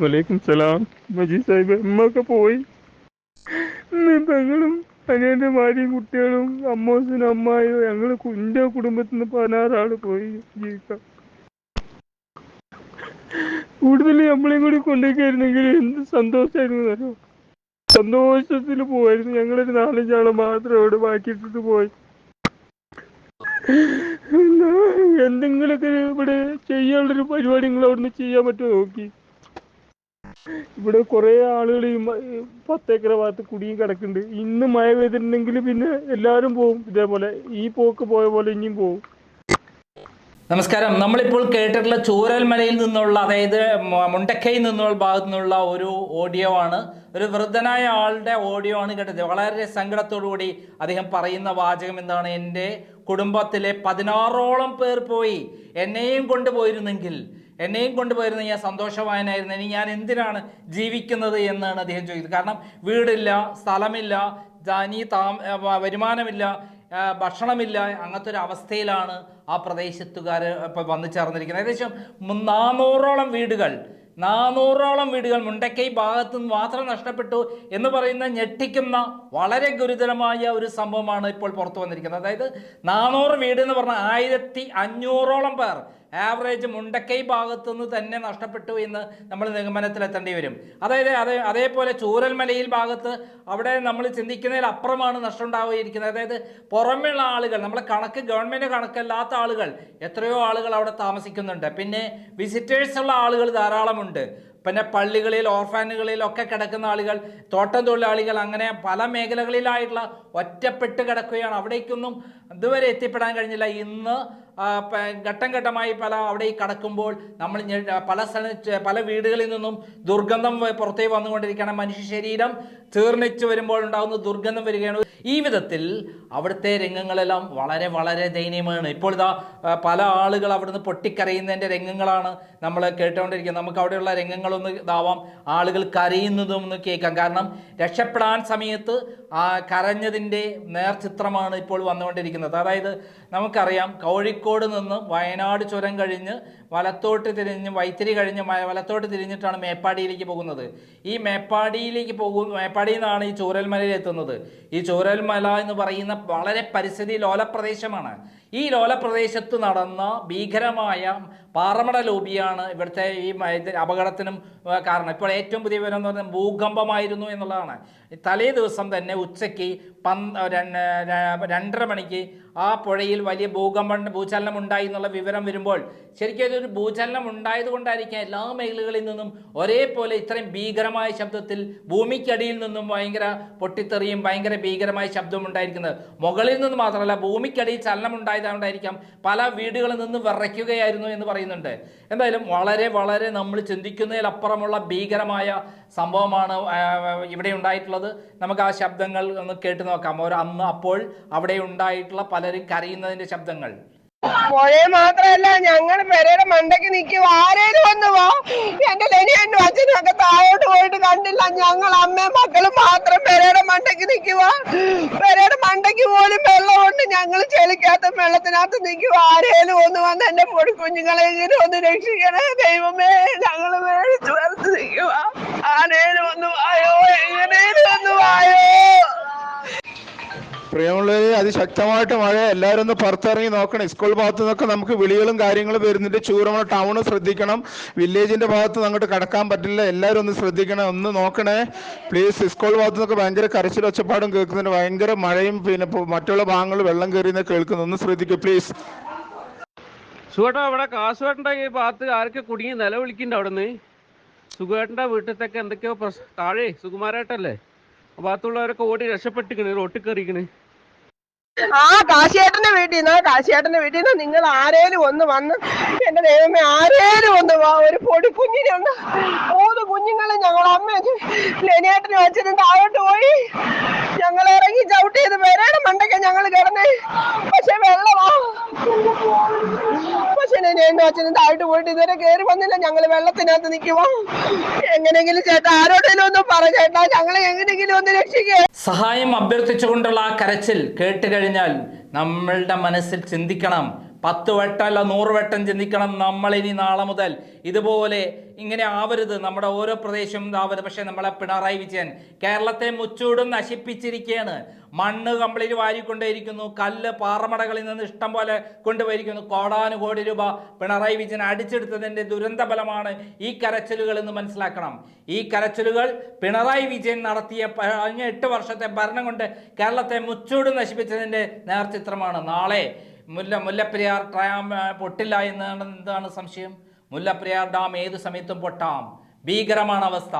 വലൈക്കും സലാം. മജീദ് സാഹിബ് അമ്മൊക്കെ പോയി. ഞങ്ങളും അനിയന്റെ ഭാര്യയും കുട്ടികളും അമ്മോസിനും അമ്മായും ഞങ്ങൾ കുഞ്ഞ കുടുംബത്തിൽ നിന്ന് പതിനാറാൾ പോയി ജീവിക്കാം കൂടുതൽ നമ്മളെയും കൂടി കൊണ്ടേക്കായിരുന്നെങ്കിൽ എന്ത് സന്തോഷമായിരുന്നു അറിയോ? സന്തോഷത്തിൽ പോയായിരുന്നു ഞങ്ങളൊരു നാലഞ്ചാളെ മാത്രം അവിടെ ബാക്കിയിട്ടിട്ട് പോയി. എന്തെങ്കിലുമൊക്കെ ഇവിടെ ചെയ്യാനുള്ളൊരു പരിപാടി നിങ്ങൾ അവിടുന്ന് ചെയ്യാൻ പറ്റുമോ നോക്കി? ഇവിടെ കുറെ ആളുകൾ ഈ പത്തേക്കര ഭാഗത്ത് കുടിയും കിടക്കുന്നുണ്ട്. ഇന്ന് മഴ പെയ്തിട്ടുണ്ടെങ്കിൽ പിന്നെ എല്ലാവരും പോകും ഇതേപോലെ ഈ പോക്ക് പോയ പോലെ ഇനിയും പോകും നമസ്കാരം. നമ്മളിപ്പോൾ കേട്ടിട്ടുള്ള ചൂരൽമലയിൽ നിന്നുള്ള അതായത് മുണ്ടക്കൈ മുണ്ടക്കയിൽ നിന്നുള്ള ഭാഗത്തു നിന്നുള്ള ഒരു ഓഡിയോ ആണ്. ഒരു വൃദ്ധനായ ആളുടെ ഓഡിയോ ആണ് കേട്ടത്. വളരെ കൂടി അദ്ദേഹം പറയുന്ന വാചകം എന്താണ്? എന്റെ കുടുംബത്തിലെ പതിനാറോളം പേർ പോയി. എന്നെയും കൊണ്ടുപോയിരുന്നെങ്കിൽ എന്നെയും കൊണ്ടുപോയിരുന്ന ഞാൻ സന്തോഷവാനായിരുന്നു ഇനി ഞാൻ എന്തിനാണ് ജീവിക്കുന്നത് എന്നാണ് അദ്ദേഹം ചോദിക്കുന്നത്. കാരണം വീടില്ല സ്ഥലമില്ല ഇനി താമ വരുമാനമില്ല ഭക്ഷണമില്ല അങ്ങനത്തെ ഒരു അവസ്ഥയിലാണ് ആ പ്രദേശത്തുകാർ ഇപ്പോൾ വന്നു ചേർന്നിരിക്കുന്നത്. ഏകദേശം നാനൂറോളം വീടുകൾ നാനൂറോളം വീടുകൾ മുണ്ടക്കൈ ഭാഗത്തു നിന്ന് മാത്രം നഷ്ടപ്പെട്ടു എന്ന് പറയുന്ന ഞെട്ടിക്കുന്ന വളരെ ഗുരുതരമായ ഒരു സംഭവമാണ് ഇപ്പോൾ പുറത്തു വന്നിരിക്കുന്നത്. അതായത് നാനൂറ് വീട് എന്ന് പറഞ്ഞാൽ ആയിരത്തി അഞ്ഞൂറോളം പേർ ആവറേജ് മുണ്ടക്കൈ ഭാഗത്തു നിന്ന് തന്നെ നഷ്ടപ്പെട്ടു എന്ന് നമ്മൾ നിഗമനത്തിലെത്തേണ്ടി വരും. അതായത് അതേ അതേപോലെ ചൂരൽമലയിൽ ഭാഗത്ത് അവിടെ നമ്മൾ ചിന്തിക്കുന്നതിൽ അപ്പുറമാണ് നഷ്ടം ഉണ്ടാവുകയിരിക്കുന്നത്. അതായത് പുറമെയുള്ള ആളുകൾ നമ്മളെ കണക്ക് ഗവൺമെന്റ് കണക്കല്ലാത്ത ആളുകൾ എത്രയോ ആളുകൾ അവിടെ താമസിക്കുന്നുണ്ട്. പിന്നെ വിസിറ്റേഴ്സ് ഉള്ള ആളുകൾ ധാരാളമുണ്ട്. പിന്നെ പള്ളികളിൽ ഓർഫാനുകളിൽ ഒക്കെ കിടക്കുന്ന ആളുകൾ തോട്ടം തൊഴിലാളികൾ അങ്ങനെ പല മേഖലകളിലായിട്ടുള്ള ഒറ്റപ്പെട്ട് കിടക്കുകയാണ്. അവിടേക്കൊന്നും ഇതുവരെ എത്തിപ്പെടാൻ കഴിഞ്ഞില്ല. ഇന്ന് ഘട്ടം ഘട്ടമായി പല അവിടെ കടക്കുമ്പോൾ നമ്മൾ പല സ്ഥല പല വീടുകളിൽ നിന്നും ദുർഗന്ധം പുറത്തേക്ക് വന്നുകൊണ്ടിരിക്കുകയാണ്. മനുഷ്യ ശരീരം തീർണിച്ച് വരുമ്പോൾ ഉണ്ടാകുന്ന ദുർഗന്ധം വരികയാണ്. ഈ വിധത്തിൽ അവിടുത്തെ രംഗങ്ങളെല്ലാം വളരെ വളരെ ദയനീയമാണ്. ഇപ്പോൾ ഇതാ പല ആളുകൾ അവിടുന്ന് പൊട്ടിക്കരയുന്നതിന്റെ രംഗങ്ങളാണ് നമ്മൾ കേട്ടുകൊണ്ടിരിക്കുന്നത്. നമുക്ക് അവിടെയുള്ള രംഗങ്ങളൊന്ന് ഇതാവാം. ആളുകൾ കരയുന്നതും ഒന്ന് കേൾക്കാം. കാരണം രക്ഷപ്പെടാൻ സമയത്ത് ആ കരഞ്ഞതിന്റെ നേർചിത്രമാണ് ഇപ്പോൾ വന്നുകൊണ്ടിരിക്കുന്നത്. അതായത് നമുക്കറിയാം കോഴിക്കോട് നിന്ന് വയനാട് ചുരം കഴിഞ്ഞ് വലത്തോട്ട് തിരിഞ്ഞ് വൈത്തിരി കഴിഞ്ഞ് വലത്തോട്ട് തിരിഞ്ഞിട്ടാണ് മേപ്പാടിയിലേക്ക് പോകുന്നത്. ഈ മേപ്പാടിയിലേക്ക് പോകും മേപ്പാടിയിൽ നിന്നാണ് ഈ ചൂരൽമലയിൽ എത്തുന്നത്. ഈ ചൂരൽമല എന്ന് പറയുന്ന വളരെ പരിസ്ഥിതി ലോലപ്രദേശമാണ്. ഈ ലോലപ്രദേശത്ത് നടന്ന ഭീകരമായ പാറമട ലോബിയാണ് ഇവിടുത്തെ ഈ അപകടത്തിനും കാരണം. ഇപ്പോൾ ഏറ്റവും പുതിയ വിവരം എന്ന് പറഞ്ഞാൽ ഭൂകമ്പമായിരുന്നു എന്നുള്ളതാണ്. തലേ ദിവസം തന്നെ ഉച്ചയ്ക്ക് പന്ത് രണ്ടര മണിക്ക് ആ പുഴയിൽ വലിയ ഭൂകമ്പം ഭൂചലനം ഉണ്ടായി എന്നുള്ള വിവരം വരുമ്പോൾ ശരിക്കും ഇതൊരു ഭൂചലനം ഉണ്ടായത് കൊണ്ടായിരിക്കാം എല്ലാ മേഖലകളിൽ നിന്നും ഒരേപോലെ ഇത്രയും ഭീകരമായ ശബ്ദത്തിൽ ഭൂമിക്കടിയിൽ നിന്നും ഭയങ്കര പൊട്ടിത്തെറിയും ഭയങ്കര ഭീകരമായ ശബ്ദവും ഉണ്ടായിരിക്കുന്നത്. മുകളിൽ നിന്ന് മാത്രമല്ല ഭൂമിക്കടിയിൽ ചലനം ഉണ്ടായതുകൊണ്ടായിരിക്കാം പല വീടുകളിൽ നിന്ന് വിറയ്ക്കുകയായിരുന്നു എന്ന് പറയുന്നുണ്ട്. എന്തായാലും വളരെ വളരെ നമ്മൾ ചിന്തിക്കുന്നതിലപ്പുറമുള്ള ഭീകരമായ സംഭവമാണ് ഇവിടെ ഉണ്ടായിട്ടുള്ളത്. നമുക്ക് ആ ശബ്ദങ്ങൾ ഒന്ന് കേട്ട് നോക്കാം. ഒരു അന്ന് അപ്പോൾ അവിടെ ഉണ്ടായിട്ടുള്ള പലരും കരയുന്നതിന്റെ ശബ്ദങ്ങൾ. പുഴയെ മാത്രല്ല ഞങ്ങൾ പെരയുടെ മണ്ടയ്ക്ക് നിൽക്കും ആരേലും ഒന്ന് വാ. എന്റെ ലെനിയനും അച്ഛനും ഒക്കെ താഴോട്ട് പോയിട്ട് കണ്ടില്ല ഞങ്ങൾ അമ്മയും മക്കളും മാത്രം പെരയുടെ മണ്ടയ്ക്ക് നിൽക്കുക പെരയുടെ മണ്ടയ്ക്ക് പോലും കൊണ്ട് ഞങ്ങൾ ചെളിക്കകത്ത് വെള്ളത്തിനകത്ത് നിൽക്കുക ആരേലും ഒന്ന് വന്ന് എന്റെ പൊടി കുഞ്ഞുങ്ങളെ എങ്കിലും ഒന്ന് രക്ഷിക്കണേ. ദൈവമേ ഞങ്ങൾ മേടിച്ചു വരത്ത് നിൽക്കുക ആരേലും ഒന്ന് വായോ. പ്രിയമുള്ളവരെ അതിശക്തമായിട്ട് മഴ എല്ലാവരും ഒന്ന് പുറത്തിറങ്ങി നോക്കണം. സ്കൂൾ ഭാഗത്ത് നിന്നൊക്കെ നമുക്ക് വിളികളും കാര്യങ്ങളും വരുന്നുണ്ട്. ചൂരമ ടൗൺ ശ്രദ്ധിക്കണം. വില്ലേജിന്റെ ഭാഗത്ത് അങ്ങോട്ട് കടക്കാൻ പറ്റില്ല. എല്ലാവരും ഒന്ന് ശ്രദ്ധിക്കണം ഒന്ന് നോക്കണേ. പ്ലീസ് സ്കൂൾ ഭാഗത്തു നിന്നൊക്കെ ഭയങ്കര കരച്ചിൽ ഒച്ചപ്പാടും കേൾക്കുന്നുണ്ട്. ഭയങ്കര മഴയും പിന്നെ മറ്റുള്ള ഭാഗങ്ങൾ വെള്ളം കയറിയെന്ന് കേൾക്കുന്നു. ഒന്ന് ശ്രദ്ധിക്കൂ പ്ലീസ് സുഖേട്ടാ അവിടെ കാസുവേട്ടന്റെ ഈ ഭാഗത്ത് ആരൊക്കെ കുടുങ്ങി നിലവിളിക്കുന്നുണ്ട് നിന്ന് സുഖേട്ടന്റെ വീട്ടിലത്തൊക്കെ എന്തൊക്കെയോ താഴെ സുകുമാരേട്ടല്ലേ? ഭാഗത്തുള്ളവരൊക്കെ ഓടി രക്ഷപ്പെട്ടിക്കണ് റോട്ടിൽ കയറിക്കണ് ആ കാശിയേട്ടന്റെ വീട്ടിൽ നിന്ന് കാശിയേട്ടന്റെ വീട്ടിൽ നിന്ന് നിങ്ങൾ ആരേലും ഒന്ന് വന്ന് എന്റെ ദൈവമേ ആരേലും ഒന്ന് വാ ഒരു പൊടി കുഞ്ഞിനെ ഒന്ന് മൂന്ന് കുഞ്ഞുങ്ങളെ ഞങ്ങൾ അമ്മ ലനിയേട്ടനും അച്ഛനും താഴോട്ട് പോയി. ഞങ്ങൾ ഇറങ്ങി ചവിട്ടി ചെയ്ത് വരാണ് മണ്ടൊക്കെ ഞങ്ങൾ കിടന്നേ പക്ഷെ വെള്ളമാ പക്ഷെ ലനിയേട്ടനും അച്ഛനും താഴോട്ട് പോയിട്ട് ഇതുവരെ കയറി വന്നില്ല. ഞങ്ങൾ വെള്ളത്തിനകത്ത് നിൽക്കുവാ. എങ്ങനെങ്കിലും ചേട്ടാ ആരോടെങ്കിലും ഒന്ന് പറ ചേട്ടാ. ഞങ്ങളെ എങ്ങനെയെങ്കിലും ഒന്ന് രക്ഷിക്കേ. സഹായം അഭ്യർത്ഥിച്ചുകൊണ്ടുള്ള ആ കരച്ചിൽ കേട്ടുകഴിഞ്ഞാൽ നമ്മളുടെ മനസ്സിൽ ചിന്തിക്കണം. പത്ത് വട്ടമല്ല നൂറ് വട്ടം ചിന്തിക്കണം നമ്മൾ ഇനി നാളെ മുതൽ. ഇതുപോലെ ഇങ്ങനെ ആവരുത്. നമ്മുടെ ഓരോ പ്രദേശവും ഇതാവരുത്. പക്ഷേ നമ്മളെ പിണറായി വിജയൻ കേരളത്തെ മുച്ചൂടും നശിപ്പിച്ചിരിക്കുകയാണ് മണ്ണ് കമ്പളിൽ വാരിക്കൊണ്ടേയിരിക്കുന്നു. കല്ല് പാറമടകളിൽ നിന്ന് ഇഷ്ടം പോലെ കൊണ്ടുപോയിരിക്കുന്നു. കോടാനുകോടി രൂപ പിണറായി വിജയൻ അടിച്ചെടുത്തതിന്റെ ദുരന്ത ഫലമാണ് ഈ കരച്ചിലുകൾ എന്ന് മനസ്സിലാക്കണം. ഈ കരച്ചിലുകൾ പിണറായി വിജയൻ നടത്തിയ കഴിഞ്ഞ എട്ട് വർഷത്തെ ഭരണം കൊണ്ട് കേരളത്തെ മുച്ചൂടും നശിപ്പിച്ചതിന്റെ നേർചിത്രമാണ്. നാളെ മുല്ല മുല്ലപ്പെരിയാർ ഡാം പൊട്ടില്ല എന്നാണ് എന്താണ് സംശയം? മുല്ലപ്പെരിയാർ ഡാം ഏത് സമയത്തും പൊട്ടാം. ഭീകരമാണ് അവസ്ഥ